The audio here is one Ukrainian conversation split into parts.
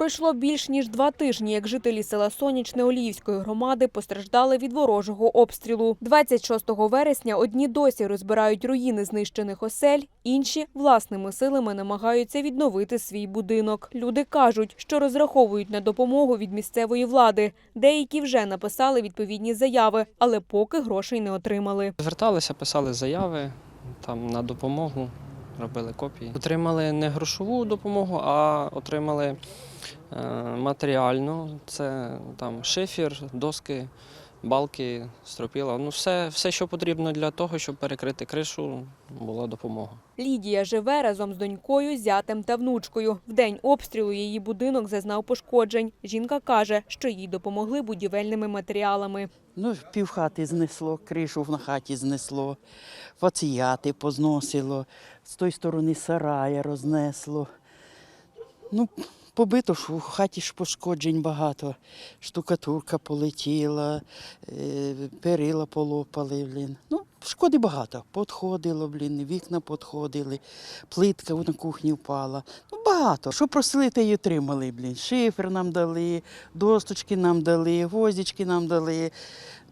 Пройшло більш ніж два тижні, як жителі села Сонячне Оліївської громади постраждали від ворожого обстрілу. 26 вересня одні досі розбирають руїни знищених осель, інші власними силами намагаються відновити свій будинок. Люди кажуть, що розраховують на допомогу від місцевої влади. Деякі вже написали відповідні заяви, але поки грошей не отримали. Зверталися, писали заяви там на допомогу, робили копії. Отримали не грошову допомогу, а отримали е, матеріальну. Це там шифір, доски, балки, стропіла. Ну, все, все, що потрібно для того, щоб перекрити кришу, була допомога. Лідія живе разом з донькою, зятем та внучкою. В день обстрілу її будинок зазнав пошкоджень. Жінка каже, що їй допомогли будівельними матеріалами. Ну, півхати знесло, кришу на хаті знесло, фаціяти позносило, з тої сторони сарая рознесло. Ну, побито ж у хаті ж пошкоджень багато. Штукатурка полетіла, е, перила полопали, блін. Ну, шкоди багато. Подходило, блін, вікна подходили, плитка на кухні впала. Ну, багато. Що просили, те й отримали, блін. Шифер нам дали, досточки нам дали, гвоздички нам дали.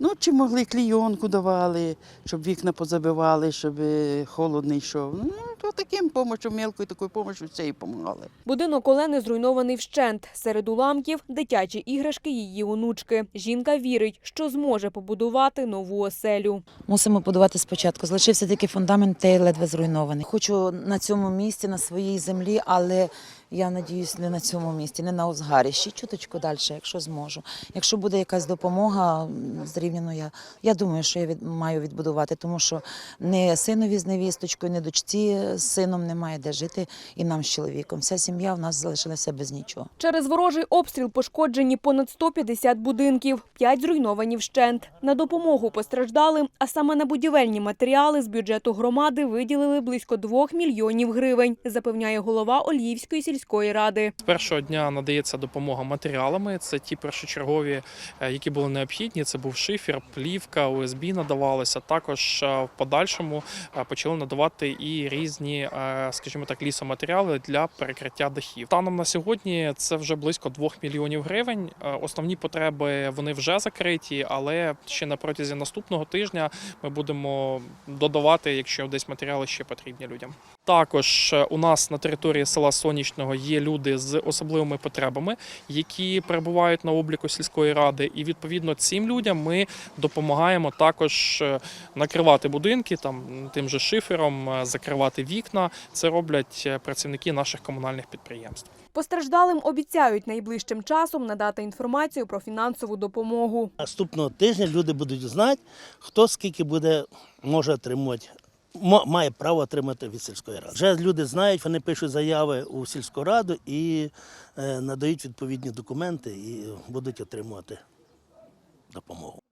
Ну, чи могли клійонку давали, щоб вікна позабивали, щоб е, холод не йшов. Ну, то таким помочем, мелкою такою помочю, це і допомагали. Будинок Олени зруйнований вщент. Серед уламків дитячі іграшки її онучки. Жінка вірить, що зможе побудувати нову оселю. Мусимо будувати спочатку. Залишився тільки фундамент, та й ледве зруйнований. Хочу на цьому місці, на своїй землі, але я надіюсь, не на цьому місці, не на Озгарищі, чуточку далі, якщо зможу. Якщо буде якась допомога зрівняно, я, я думаю, що я від, маю відбудувати, тому що не синові з невісточкою, не дочці з сином немає де жити, і нам з чоловіком. Вся сім'я в нас залишилася без нічого. Через ворожий обстріл пошкоджені понад 150 будинків, 5 зруйновані вщент. На допомогу постраждалим, а саме на будівельні матеріали з бюджету громади виділили близько 2 мільйонів гривень, запевняє голова Оліївської сільської ради. З першого дня надається допомога матеріалами. Це ті першочергові, е, які були необхідні. Це був шифер, плівка, ОСБ надавалося. Також е, в подальшому е, почали надавати і різні, скажімо так, лісоматеріали для перекриття дахів. Станом на сьогодні це вже близько 2 мільйонів гривень. Основні потреби вони вже закриті, але ще на протязі наступного тижня ми будемо додавати, якщо десь матеріали ще потрібні людям. Також е, у нас на території села Сонячного є люди з особливими потребами, які перебувають на обліку сільської ради, і відповідно цим людям ми допомагаємо також е, накривати будинки там тим же шифером, е, закривати вікна. Це роблять працівники наших комунальних підприємств. Постраждалим обіцяють найближчим часом надати інформацію про фінансову допомогу. Наступного тижня люди будуть знати, хто скільки буде може отримувати. Має право отримати від сільської ради. Вже люди знають, вони пишуть заяви у сільську раду і е, надають відповідні документи і будуть отримувати допомогу.